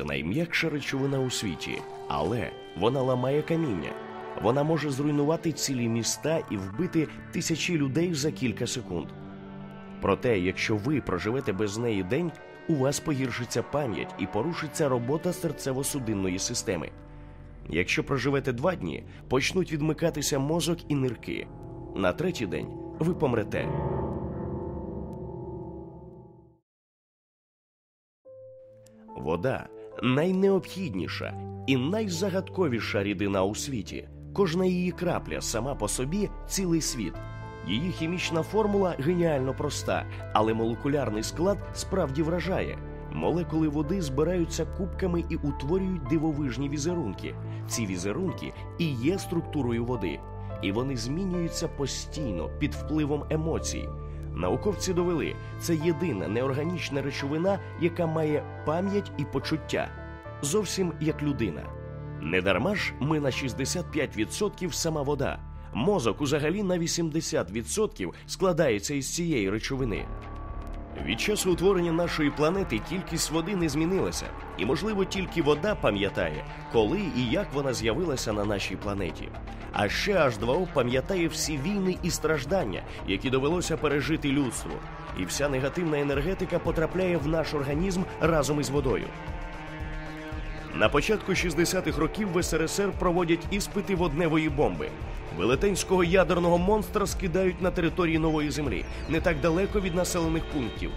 це найм'якша речовина у світі, але вона ламає каміння. Вона може зруйнувати цілі міста і вбити тисячі людей за кілька секунд. Проте, якщо ви проживете без неї день, у вас погіршиться пам'ять і порушиться робота серцево-судинної системи. Якщо проживете два дні, почнуть відмикатися мозок і нирки. На третій день ви помрете. Вода найнеобхідніша і найзагадковіша рідина у світі. Кожна її крапля сама по собі цілий світ. Її хімічна формула геніально проста, але молекулярний склад справді вражає. Молекули води збираються кубками і утворюють дивовижні візерунки. Ці візерунки і є структурою води, і вони змінюються постійно під впливом емоцій. Науковці довели, це єдина неорганічна речовина, яка має пам'ять і почуття, зовсім як людина. Недарма ж ми на 65% сама вода. Мозок узагалі на 80% складається із цієї речовини. Від часу утворення нашої планети кількість води не змінилася, і, можливо, тільки вода пам'ятає, коли і як вона з'явилася на нашій планеті. А ще H2O пам'ятає всі війни і страждання, які довелося пережити людству, і вся негативна енергетика потрапляє в наш організм разом із водою. На початку 60-х років в СРСР проводять іспити водневої бомби. Велетенського ядерного монстра скидають на території нової землі, не так далеко від населених пунктів.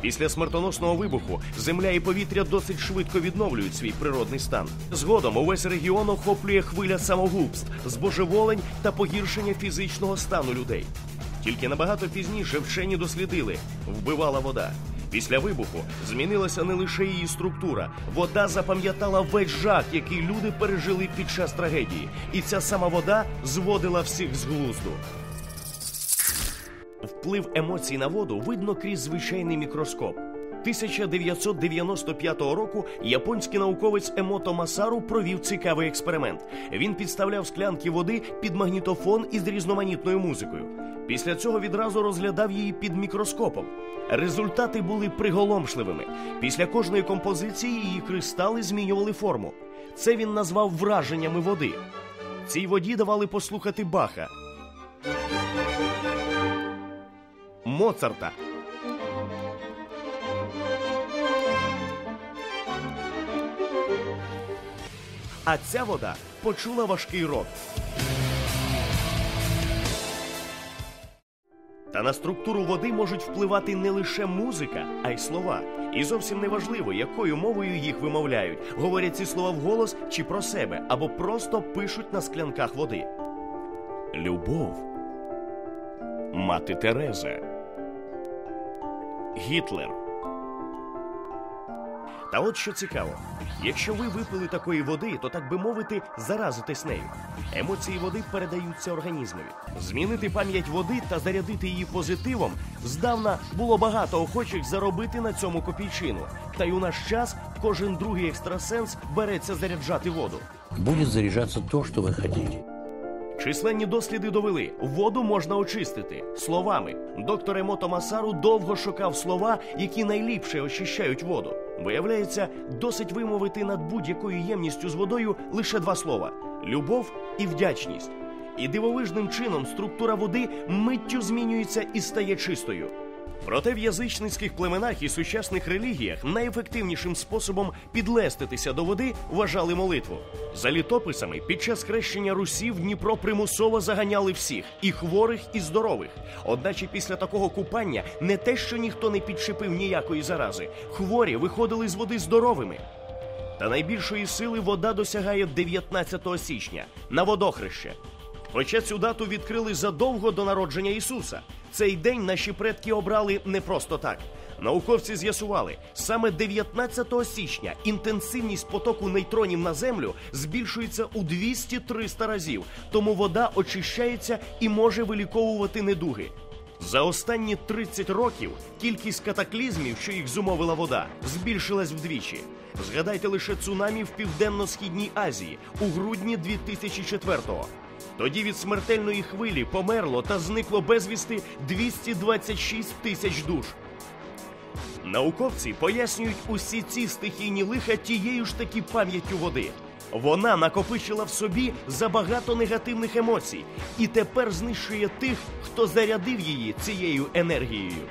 Після смертоносного вибуху земля і повітря досить швидко відновлюють свій природний стан. Згодом увесь регіон охоплює хвиля самогубств, збожеволень та погіршення фізичного стану людей. Тільки набагато пізніше вчені дослідили, вбивала вода. Після вибуху змінилася не лише її структура. Вода запам'ятала весь жах, який люди пережили під час трагедії, і ця сама вода зводила всіх з глузду. Вплив емоцій на воду видно крізь звичайний мікроскоп. 1995 року японський науковець Емото Масару провів цікавий експеримент. Він підставляв склянки води під магнітофон із різноманітною музикою. Після цього відразу розглядав її під мікроскопом. Результати були приголомшливими. Після кожної композиції її кристали змінювали форму. Це він назвав враженнями води. Цій воді давали послухати Баха, Моцарта. А ця вода почула важкий рок. Та на структуру води можуть впливати не лише музика, а й слова. І зовсім не важливо, якою мовою їх вимовляють, говорять ці слова вголос чи про себе, або просто пишуть на склянках води. Любов. Мати Тереза. Гітлер. Та от що цікаво, якщо ви випили такої води, то так би мовити, заразитесь нею. Емоції води передаються організмові. Змінити пам'ять води та зарядити її позитивом здавна було багато охочих заробити на цьому копійчину. Та й у наш час кожен другий екстрасенс береться заряджати воду. Будет заряжаться то, что вы хотите. Численні досліди довели, воду можна очистити словами. Доктор Емото Масару довго шукав слова, які найліпше очищають воду. Виявляється, досить вимовити над будь-якою ємністю з водою лише два слова: любов і вдячність. І дивовижним чином структура води миттю змінюється і стає чистою. Проте в язичницьких племенах і сучасних релігіях найефективнішим способом підлеститися до води вважали молитву. За літописами, під час хрещення Русі в Дніпро примусово заганяли всіх і хворих, і здорових. Одначе після такого купання не те, що ніхто не підшипив ніякої зарази, хворі виходили з води здоровими. Та найбільшої сили вода досягає 19 січня на водохреще. Хоча цю дату відкрили задовго до народження Ісуса. Цей день наші предки обрали не просто так. Науковці з'ясували, саме 19 січня інтенсивність потоку нейтронів на землю збільшується у 200-300 разів, тому вода очищається і може виліковувати недуги. За останні 30 років кількість катаклізмів, що їх зумовила вода, збільшилась вдвічі. Згадайте лише цунамі в південно-східній Азії у грудні 2004-го. Тоді від смертельної хвилі померло та зникло безвісти 226 тисяч душ. Науковці пояснюють усі ці стихійні лиха тією ж таки пам'яттю води. Вона накопичила в собі забагато негативних емоцій і тепер знищує тих, хто зарядив її цією енергією.